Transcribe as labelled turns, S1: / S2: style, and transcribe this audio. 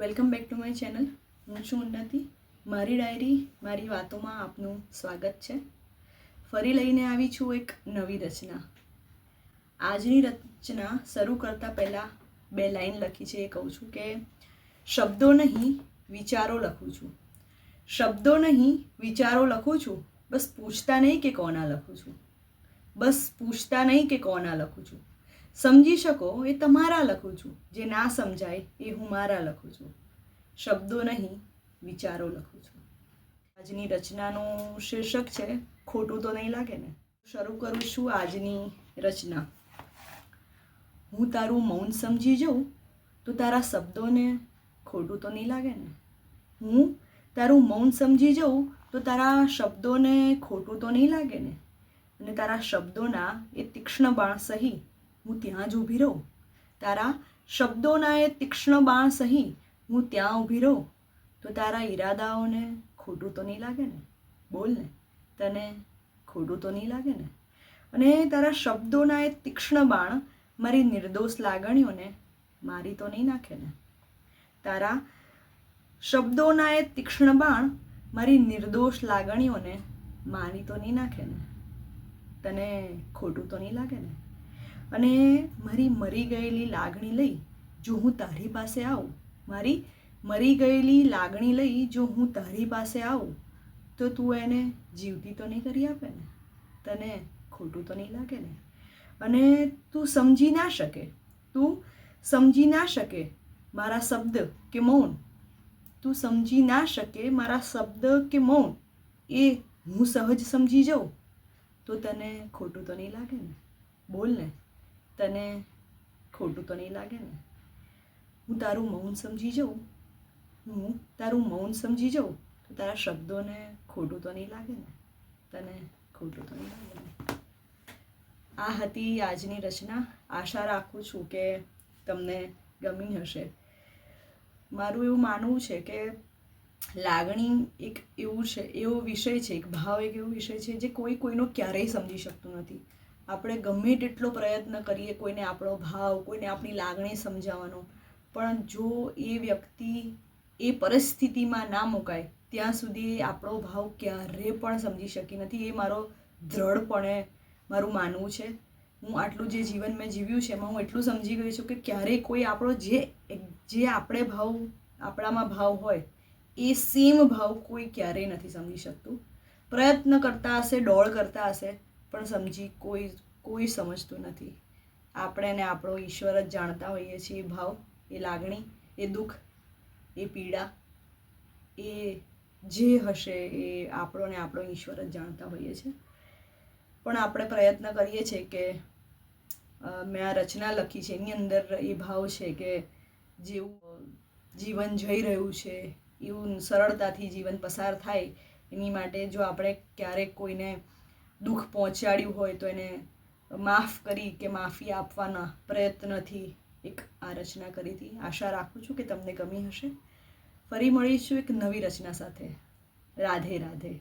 S1: Welcome back to my channel. હું છું ઉન્નતિ. મારી ડાયરી, મારી વાતોમાં આપનું સ્વાગત છે. ફરી લઈને આવી છું એક નવી રચના. આજની રચના શરૂ કરતાં પહેલાં બે લાઈન લખી છે એ કહું છું કે, શબ્દો નહીં, વિચારો લખું છું. શબ્દો નહીં, વિચારો લખું છું? બસ પૂછતા નહીં કે કોના લખું છું? બસ પૂછતા નહીં કે કોના લખું છું? સમજી શકો, એ તમારા લખું છું. જે ના સમજાય, એ હું મારા લખું છું. શબ્દો નહીં, વિચારો લખું છું. આજની રચનાનું શીર્ષક છે, ખોટું તો નહીં લાગે ને. શરૂ કરું છું આજની રચના. હું તારું મૌન સમજી જાઉં, તો તારા શબ્દોને ખોટું તો નહીં લાગે ને. હું તારું મૌન સમજી જાઉં, તો તારા શબ્દોને ખોટું તો નહીં લાગે ને. અને તારા શબ્દોના એ તીક્ષ્ણ બાણ સહી હું ત્યાં જ ઊભી રહું. તારા શબ્દોના એ તીક્ષ્ણ બાણ સહી હું ત્યાં ઊભી રહું. તો તારા ઈરાદાઓને ખોટું તો નહીં લાગે ને? બોલ ને. તને ખોટું તો નહીં લાગે ને? અને તારા શબ્દોના એ તીક્ષ્ણ બાણ મારી નિર્દોષ લાગણીઓને મારી તો નહીં નાખે ને? તારા શબ્દોના એ તીક્ષ્ણ બાણ મારી નિર્દોષ લાગણીઓને મારી તો નહીં નાખે ને? તને ખોટું તો નહીં લાગે ને? અને મારી મરી ગયેલી લાગણી લઈ જો હું તારી પાસે આવું, મારી મરી ગયેલી લાગણી લઈ જો હું તારી પાસે આવું, તો તું એને જીવતી તો નહીં કરી આપે ને? તને ખોટું તો નહીં લાગે ને? અને તું સમજી ના શકે, તું સમજી ના શકે મારા શબ્દ કે મૌન. તું સમજી ના શકે મારા શબ્દ કે મૌન, એ હું સહજ સમજી જાઉં, તો તને ખોટું તો નહીં લાગે ને? બોલ ને. તને ખોટું તો નહીં લાગે ને? હું તારું મૌન સમજી જાઉં. હું તારું મૌન સમજી જાઉં તો તારા શબ્દોને ખોટું તો નહીં લાગે ને? તને ખોટું તો નહીં લાગે ને? આ હતી આજની રચના. આશા રાખું છું કે તમને ગમી હશે. મારું એવું માનવું છે કે લાગણી એક એવું છે, એવો વિષય છે, એક ભાવ એક એવો વિષય છે જે કોઈ કોઈનો ક્યારેય સમજી શકતું નથી. આપણે ગમે તેટલો પ્રયત્ન કરીએ, કોઈને આપણો ભાવ, કોઈને આપણી લાગણી સમજાવવાનો, પણ જો એ વ્યક્તિ એ પરિસ્થિતિમાં ના મુકાય, ત્યાં સુધી આપણો ભાવ ક્યારે પણ સમજી શકી નથી. એ મારો દ્રઢપણે મારું માનવું છે. હું આટલું જે જીવન મેં જીવ્યું છે એમાં હું એટલું સમજી ગઈ છું કે ક્યારેય કોઈ આપણો જે જે આપણે ભાવ, આપણામાં ભાવ હોય, એ સેમ ભાવ કોઈ ક્યારેય નથી સમજી શકતું. પ્રયત્ન કરતા હશે, દોડ કરતા હશે પણ સમજી કોઈ કોઈ સમજતું નથી. આપણે ને આપણો ઈશ્વર જ જાણતા હોઈએ છીએ એ ભાવ, એ લાગણી, એ દુઃખ, એ પીડા, એ જે હશે એ આપણો ને આપણો ઈશ્વર જ જાણતા હોઈએ છીએ. પણ આપણે પ્રયત્ન કરીએ છીએ કે મેં આ રચના લખી છે, એની અંદર એ ભાવ છે કે જેવું જીવન જઈ રહ્યું છે, એવું સરળતાથી જીવન પસાર થાય, એની માટે જો આપણે ક્યારેક કોઈને દુઃખ પહોંચાડ્યું હોય તો એને માફ કરી કે માફી આપવાના પ્રયત્નથી એક આ રચના કરી હતી. આશા રાખું છું કે તમને ગમી હશે. ફરી મળીશું એક નવી રચના સાથે. રાધે રાધે.